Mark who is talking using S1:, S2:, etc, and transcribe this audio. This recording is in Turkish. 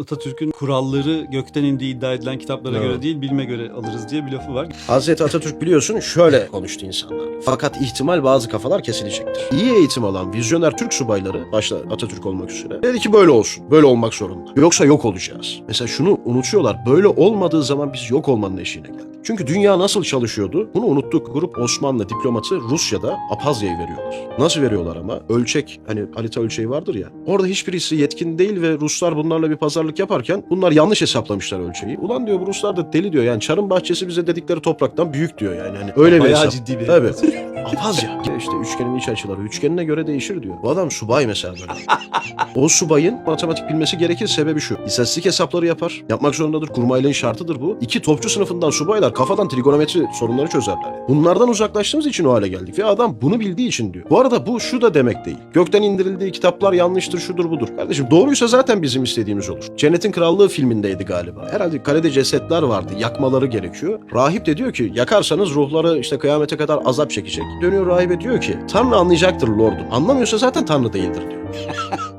S1: Atatürk'ün kuralları gökten indiği iddia edilen kitaplara
S2: Evet.
S1: göre değil bilme göre alırız diye bir lafı var.
S2: Hazreti Atatürk biliyorsun şöyle konuştu insanlar. Fakat ihtimal bazı kafalar kesilecektir. İyi eğitim alan vizyoner Türk subayları, başta Atatürk olmak üzere, dedi ki böyle olsun, böyle olmak zorunda. Yoksa yok olacağız. Mesela şunu unutuyorlar, böyle olmadığı zaman biz yok olmanın eşiğine geldik. Çünkü dünya nasıl çalışıyordu? Bunu unuttuk. Grup Osmanlı diplomatı Rusya'da Apazya'yı veriyorlar. Nasıl veriyorlar ama? Ölçek, hani harita ölçeği vardır ya. Orada hiçbirisi yetkin değil ve Ruslar bunlarla bir pazarlık yaparken bunlar yanlış hesaplamışlar ölçeği. Ulan diyor bu Ruslar da deli diyor. Yani Çarın bahçesi bize dedikleri topraktan büyük diyor yani. Hani öyle bir
S1: Bayağı
S2: hesap.
S1: ciddi bir
S2: Tabii. Apazya. İşte üçgenin iç açıları üçgenine göre değişir diyor. Bu adam subay mesela böyle. o subayın matematik bilmesi gerekir sebebi şu. İstatistik hesapları yapar. Yapmak zorundadır. Kurmaylığın şartıdır bu. İki topçu sınıfından subaylar kafadan trigonometri sorunları çözerler. Bunlardan uzaklaştığımız için o hale geldik. Ve adam bunu bildiği için diyor. Bu arada bu şu da demek değil. Gökten indirildiği kitaplar yanlıştır şudur budur. Kardeşim doğruysa zaten bizim istediğimiz olur. Cennetin Krallığı filmindeydi galiba. Herhalde kalede cesetler vardı. Yakmaları gerekiyor. Rahip de diyor ki yakarsanız ruhları işte kıyamete kadar azap çekecek. Dönüyor rahibe diyor ki Tanrı anlayacaktır lordum. Anlamıyorsa zaten Tanrı değildir diyor.